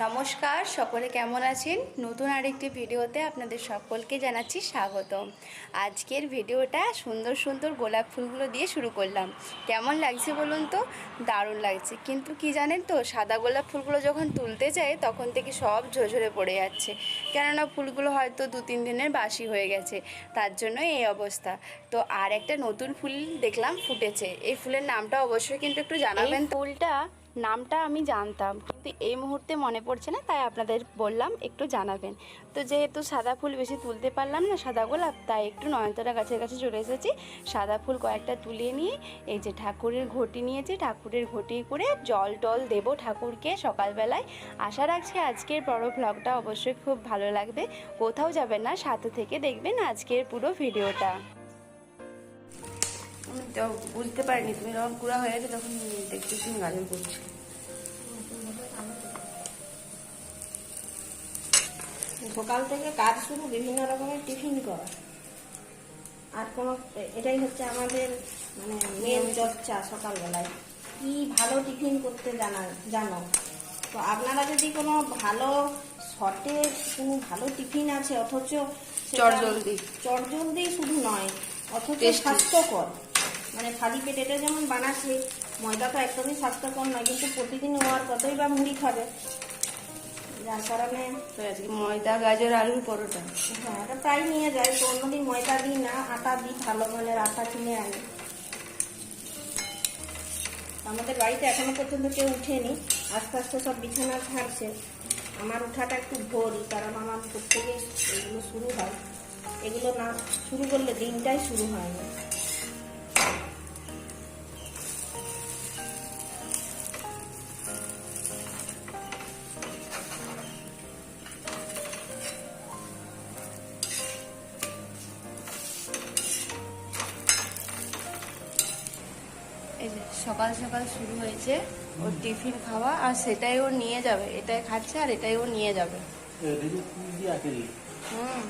নমস্কার সকলে কেমন আছেন? নতুন আরেকটি ভিডিওতে আপনাদের সকলকে জানাচ্ছি স্বাগতম। আজকের ভিডিওটা সুন্দর সুন্দর গোলাপ ফুলগুলো দিয়ে শুরু করলাম। কেমন লাগছে বলুন তো? দারুণ লাগছে। কিন্তু কি জানেন তো সাদা গোলাপ ফুলগুলো যখন তুলতে যাই তখন থেকে সব ঝরঝরে পড়ে যাচ্ছে। কেননা ফুলগুলো হয়তো দু তিন দিনের বাসি হয়ে গেছে। তার জন্য এই অবস্থা। তো আর একটা নতুন ফুল দেখলাম ফুটেছে। এই ফুলের নামটা অবশ্যই কিন্তু একটু জানাবেন ফুলটা নামটা আমি জানতাম, কিন্তু এই মুহূর্তে মনে পড়ছে না, তাই আপনাদের বললাম একটু জানাবেন। তো যেহেতু সাদা ফুল বেশি তুলতে পারলাম না, সাদা গোলাপ, তাই একটু নয়নতারা গাছের কাছে চলে এসেছি। সাদা ফুল কয়েকটা তুলে নিয়ে, এই যে ঠাকুরের ঘটি নিয়েছি, ঠাকুরের ঘটি করে জল টল দেবো ঠাকুরকে সকালবেলায়। আশা রাখছি আজকের বড় ব্লগটা অবশ্যই খুব ভালো লাগবে। কোথাও যাবেন না, সাথে থেকে দেখবেন আজকের পুরো ভিডিওটা। আমি তো বুঝতে পারিনি তুমি যখন কুড়া হয়ে গেছে তখন দেখতেছি গাজর করছি সকাল থেকে কাজ শুরু বিভিন্ন রকমের টিফিন করা। আর কোনো এটাই হচ্ছে আমাদের মানে মেন চর্চা সকালবেলায়। কি ভালো টিফিন করতে জানা জানো? তো আপনারা যদি কোনো ভালো শর্টের কোনো ভালো টিফিন আছে অথচ চটজলদি। চটজলদি শুধু নয় অথচ স্বাস্থ্যকর। মানে খালি পেটে এটা যেমন বানাচ্ছে ময়দা তো একদমই স্বাস্থ্যকর নয় কিন্তু প্রতিদিন ও আর কতই বা মুড়ি খাবে। যার কারণে তো আজকে ময়দা গাজর আলুর পরোটা। হ্যাঁ এটা প্রায় নিয়ে যায় তো অন্যদিন ময়দা দিই না আটা দিই ভালো মানের আটা কিনে আনি। আমাদের বাড়িতে এখনও পর্যন্ত কেউ উঠেনি আস্তে আস্তে সব বিছানা ছাড়ছে আমার উঠাটা একটু ভোরই কারণ আমার প্রত্যেকে এগুলো শুরু হয়। এগুলো না শুরু করলে দিনটাই শুরু হয় না। সকাল সকাল শুরু হয়েছে ওর টিফিন খাওয়া আর সেটাই ও নিয়ে যাবে এটাই খাচ্ছে আর এটাই ও নিয়ে যাবে। হুম।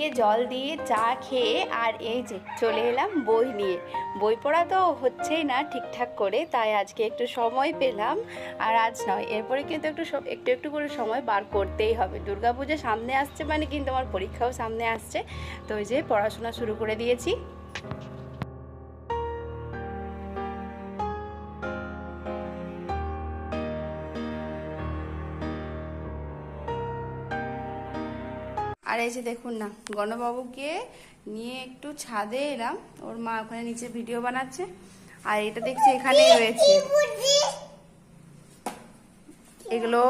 ঠাকুরকে জল দিয়ে চা খেয়ে আর এই যে চলে এলাম বই নিয়ে। বই পড়া তো হচ্ছেই না ঠিকঠাক করে, তাই আজকে একটু সময় পেলাম। আর আজ নয়, এরপরে কিন্তু একটু একটু একটু করে সময় বার করতেই হবে। দুর্গাপুজো সামনে আসছে মানে কিন্তু আমার পরীক্ষাও সামনে আসছে। তো ওই যে পড়াশোনা শুরু করে দিয়েছি। আর এই যে দেখুন না গণবাবুকে নিয়ে একটু ছাদে এলাম। ওর মা ওখানে নিচে ভিডিও বানাচ্ছে। আর এটা দেখছি এখানেই রয়েছে। এগুলো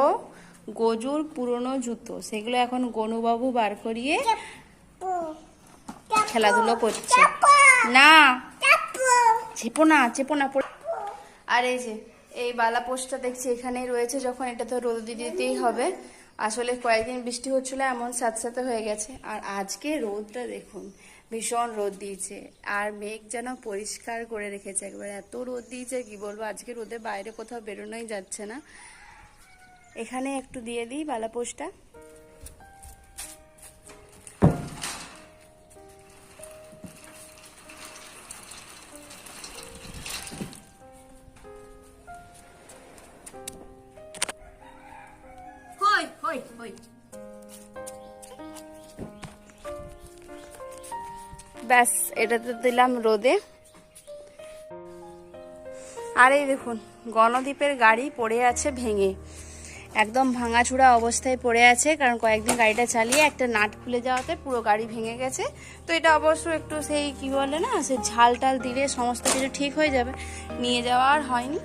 গজুর পুরনো জুতো। সেগুলো এখন গনুবাবু বার করিয়ে খেলাধুলো করছে। না। চেপো। না চেপো না আর এই যে এই বালা পোস্টটা দেখছি এখানেই রয়েছে। যখন এটা তো রোদ দিয়ে দিতেই হবে। আসলে কয়েকদিন বৃষ্টি হচ্ছিল, এমন সাথে হয়ে গেছে। আর আজকে রোদটা দেখুন, ভীষণ রোদ দিয়েছে। আর মেঘ যেন পরিষ্কার করে রেখেছে একবার। এত রোদ দিয়েছে, কি বলব? আজকে রোদে বাইরে কোথাও বেরোনোই যাচ্ছে না। এখানে একটু দিয়ে দিই বালা ব্যাস এটাতে দিলাম রোদে। আর এই দেখুন গণদ্বীপের গাড়ি পড়ে আছে ভেঙে। একদম ভাঙাচুরা অবস্থায় পড়ে আছে, কারণ কয়েকদিন গাড়িটা চালিয়ে একটা নাট খুলে যাওয়াতে পুরো গাড়ি ভেঙে গেছে। তো এটা অবশ্য একটু সেই, কি বলে না, সে ঝাল টাল দিলে সমস্ত কিছু ঠিক হয়ে যাবে। নিয়ে যাওয়া আর হয়নি।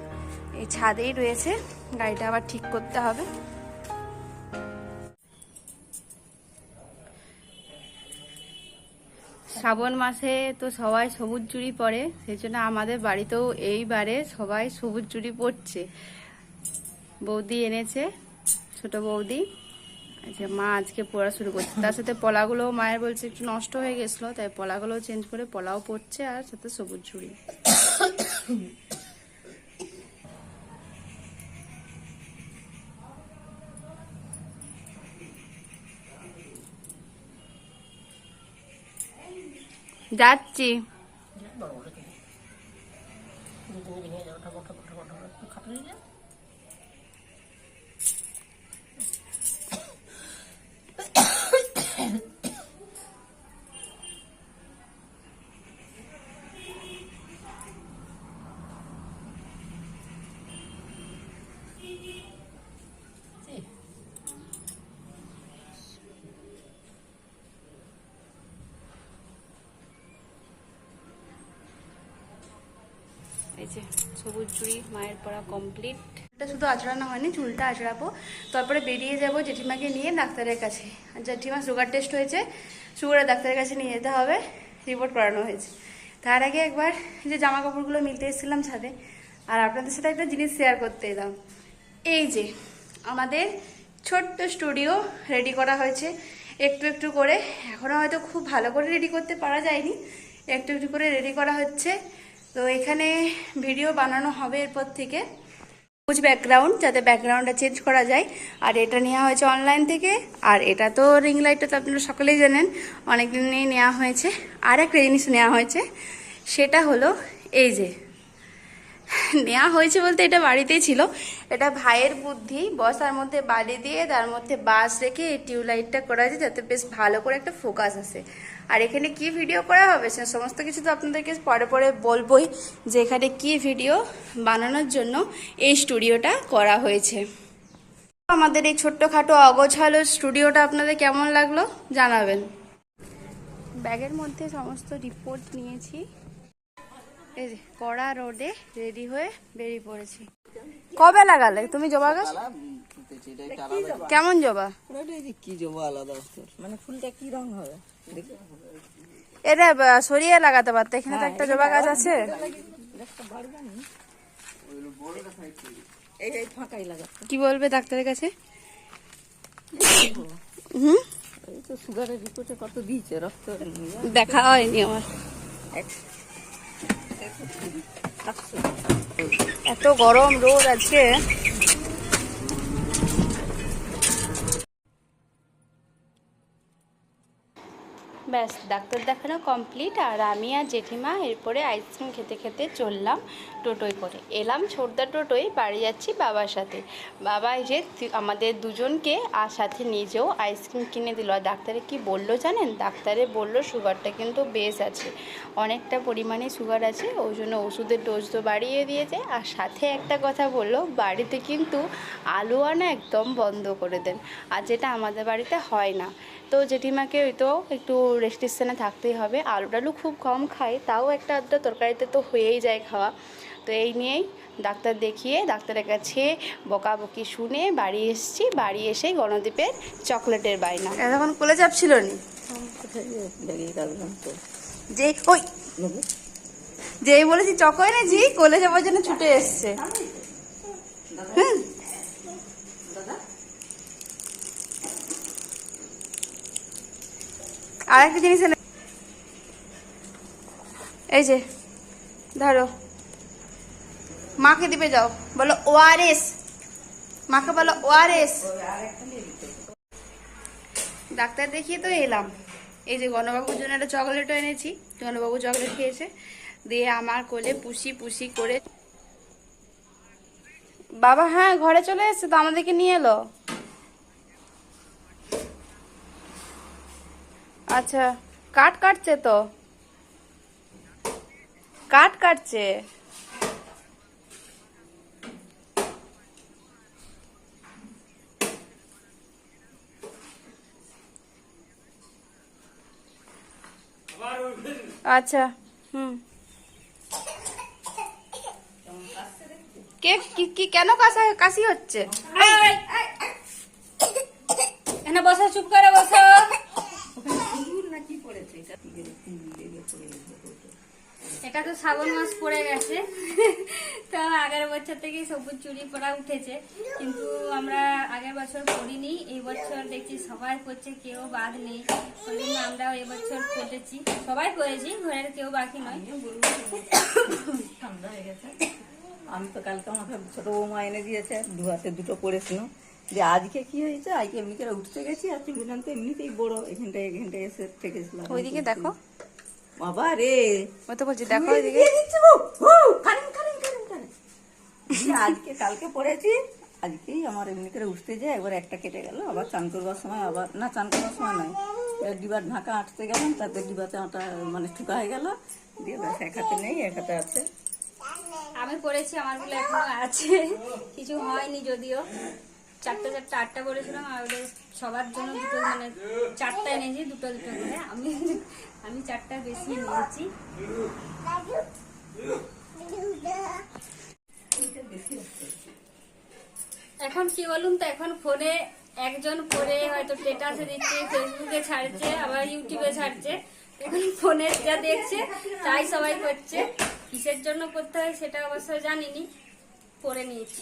এই ছাদেই রয়েছে, গাড়িটা আবার ঠিক করতে হবে। শ্রাবণ মাসে তো সবাই সবুজ জুড়ি পরে, সেই জন্য আমাদের বাড়িতেও এইবারে সবাই সবুজ জুড়ি পরছে। বৌদি এনেছে, ছোট বৌদি। আচ্ছা মা আজকে পড়া শুরু করছে। তার সাথে পলাগুলো মায়ের বলছে একটু নষ্ট হয়ে গেছিল, তাই পলাগুলো চেঞ্জ করে পলাও পড়ছে আর সাথে সবুজ ঝুড়ি যাচ্ছি। এই সবুজ চুড়ি, মায়ের পড়া কমপ্লিট এটা শুধু আচড়ানো হয়নি, চুলটা আচড়াবো তারপরে বেরিয়ে যাব জেঠিমাকে নিয়ে ডাক্তারের কাছে। আর জেঠিমা সুগার টেস্ট হয়েছে সুগারের ডাক্তারের কাছে নিয়ে যেতে হবে রিপোর্ট করানো হয়েছে। তার আগে একবার যে জামা কাপড়গুলো মিলতে এসেছিলাম ছাদে, আর আপনাদের সাথে একটা জিনিস শেয়ার করতে এলাম। এই যে আমাদের ছোট্ট স্টুডিও রেডি করা হয়েছে। একটু একটু করে এখনও হয়তো খুব ভালো করে রেডি করতে পারা যায়নি। একটু একটু করে রেডি করা হচ্ছে। এখানে ভিডিও বানানো হবে এরপর থেকে। সবুজ ব্যাকগ্রাউন্ড যাতে ব্যাকগ্রাউন্ডটা চেঞ্জ করা যায়। আর এটা নেওয়া হয়েছে অনলাইন থেকে। আর এটা তো রিং লাইটটা তো আপনারা সকলেই জানেন অনেক দিনেই নেওয়া হয়েছে। আর একটা জিনিস নেওয়া হয়েছে, সেটা হলো এই যে, নেওয়া হয়েছে বলতে এটা বাড়িতেই ছিল। এটা ভাইয়ের বুদ্ধি বসার মধ্যে বালি দিয়ে, তার মধ্যে বাস রেখে এই টিউবলাইটটা করা আছে, যাতে বেশ ভালো করে একটা ফোকাস আসে। আর এখানে কি ভিডিও করা হবে সে সমস্ত কিছু তো আপনাদেরকে পরে পরে বলবোই যে এখানে কি ভিডিও বানানোর জন্য এই স্টুডিওটা করা হয়েছে। আমাদের এই ছোট্টখাটো অগোছালো স্টুডিওটা আপনাদের কেমন লাগল জানাবেন। ব্যাগের মধ্যে সমস্ত রিপোর্ট নিয়েছি। কড়া রোডে রেডি হয়ে বেরিয়ে পড়েছি। কবে লাগালে? তুমি জবা গাছ? কেমন জবা? কি জমা আলাদা মানে ফুলটা কি রং হবে? এটা সরিয়ে লাগাতে পারতে। এখানে তো একটা জবা গাছ আছে। এই এই ফাঁকাই লাগা কি বলবে ডাক্তারের কাছে? হুম? এই তো সুগারের রিপোর্টে কত দিয়েছে রক্ত দেখা হয়নি আমার। এত গরম রোদ আজকে। ব্যাস, ডাক্তার দেখানো কমপ্লিট আর আমি আর জেঠিমা এরপরে আইসক্রিম খেতে খেতে চললাম টোটোয় করে। এলাম ছোটদা টোটোয়, বাড়ি যাচ্ছি বাবার সাথে। বাবা যে আমাদের দুজনকে আর সাথে নিজেও আইসক্রিম কিনে দিল। আর ডাক্তারে কি বলল জানেন? ডাক্তারে বলল সুগারটা কিন্তু বেশ আছে। অনেকটা পরিমাণে সুগার আছে, ওই জন্য ওষুধের ডোজ তো বাড়িয়ে দিয়েছে। আর সাথে একটা কথা বলল, বাড়িতে কিন্তু আলু আনা একদম বন্ধ করে দেন। আর যেটা আমাদের বাড়িতে হয় না। তো জেঠিমাকে ওই তো একটু রেস্ট্রিকশানে থাকতেই হবে। আলু টালু খুব কম খায় তাও একটা আধটা তরকারিতে তো হয়েই যায় খাওয়া। তো এই নিয়েই ডাক্তার দেখিয়ে ডাক্তারের কাছে বকাবকি শুনে বাড়ি এসেছি। বাড়ি এসেই গণদ্বীপের চকলেটের বায়না। এতক্ষণ কোলে চাপছিল নি যে ওই, যেই বলেছি চকো এনেছি, কোলে যাবার জন্য ছুটে এসছে। হুম। আর একটা জিনিস এনে এই যে, ধরো। মাকে দিবে যাও, বলো ওআরএস মাকে বলো ওআরএস ডাক্তার দেখিয়ে তো এলাম। এই যে গণবাবুর জন্য একটা চকলেটও এনেছি। গণবাবু চকলেট খেয়েছে। দিয়ে আমার কোলে পুষি পুষি করে বাবা হ্যাঁ ঘরে চলে এসছে তো, আমাদেরকে নিয়ে এলো। আচ্ছা কাট কাটছে তো? কাট কাটছে? আচ্ছা হুম। কে, কি কেন কাশা, কাশি হচ্ছে? বসো, চুপ করে বসো। এটা তো শ্রাবণ মাস পড়ে গেছে। তো আগের বছর থেকে সবুজ চুরি পরা উঠেছে। কিন্তু আমরা আগের বছর পরিনি এই বছর দেখছি সবাই করছে কেউ বাদ নেই। ওই জন্য আমরাও এবছর পড়েছি। সবাই পড়েছি, ঘরের কেউ বাকি নয়। ঠান্ডা হয়ে গেছে। আমি তো কালকে আমাকে ছোট বৌমা এনে দিয়েছে, দু হাতে দুটো পরেছিলাম যে আজকে কি হয়েছে? আজকে এমনি করে উঠতে গেছি আর চুড়িদান তো এমনিতেই বড় এখানটায় এখানটায় এসে ঠেকেছিলাম ওইদিকে দেখো। বাবা রে! ও তো বলছি দেখো ওইদিকে। আজকে কালকে পড়েছি। আজকেই আমার এমনি করে উঠতে যায় একবার একটা কেটে গেল। আবার চান করবার সময় আবার না চান করবার সময় নয়। ডিবার ঢাকা আটতে গেলাম তাতে ডিবাতে আটা মানে ঠুকা হয়ে গেল। দিয়ে ব্যাস এক হাতে নেই এক হাতে আছে। আমি পড়েছি আমারগুলো এখনও আছে। কিছু হয়নি যদিও। চারটে চারটে, আটটা পড়েছিলাম আর ওদের সবার জন্য দুটো মানে চারটা এনেছি, দুটো দুটো করে। আমি আমি চারটা বেশি নিয়েছি এখন কি বলুন তো, এখন ফোনে একজন পরে হয়তো স্টেটাসে দিচ্ছে ফেসবুকে ছাড়ছে, আবার ইউটিউবে ছাড়ছে। এখন ফোনে যা দেখছে, তাই সবাই করছে। কিসের জন্য করতে হয় সেটা অবশ্য জানিনি, করে নিয়েছি।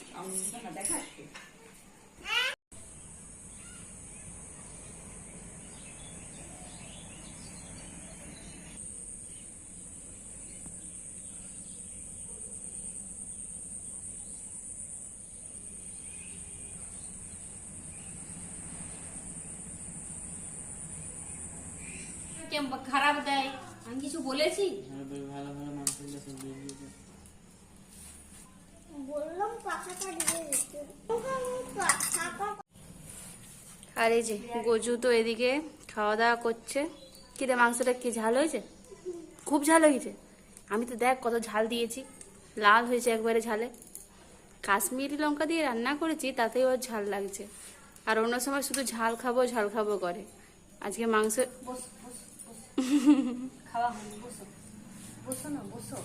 খারাপ দেয়? আমি কিছু বলেছি? আর এই যে গজু তো এদিকে খাওয়া দাওয়া করছে। কি রে মাংসটা কি ঝাল হয়েছে? খুব ঝাল হয়েছে। আমি তো দেখ কত ঝাল দিয়েছি। লাল হয়েছে একবারে ঝালে। কাশ্মীরি লঙ্কা দিয়ে রান্না করেছি তাতেই ওর ঝাল লাগছে। আর অন্য সময় শুধু ঝাল খাব ঝাল খাব করে। আজকে মাংস খাওয়া হয়নি বসো বসো না বসো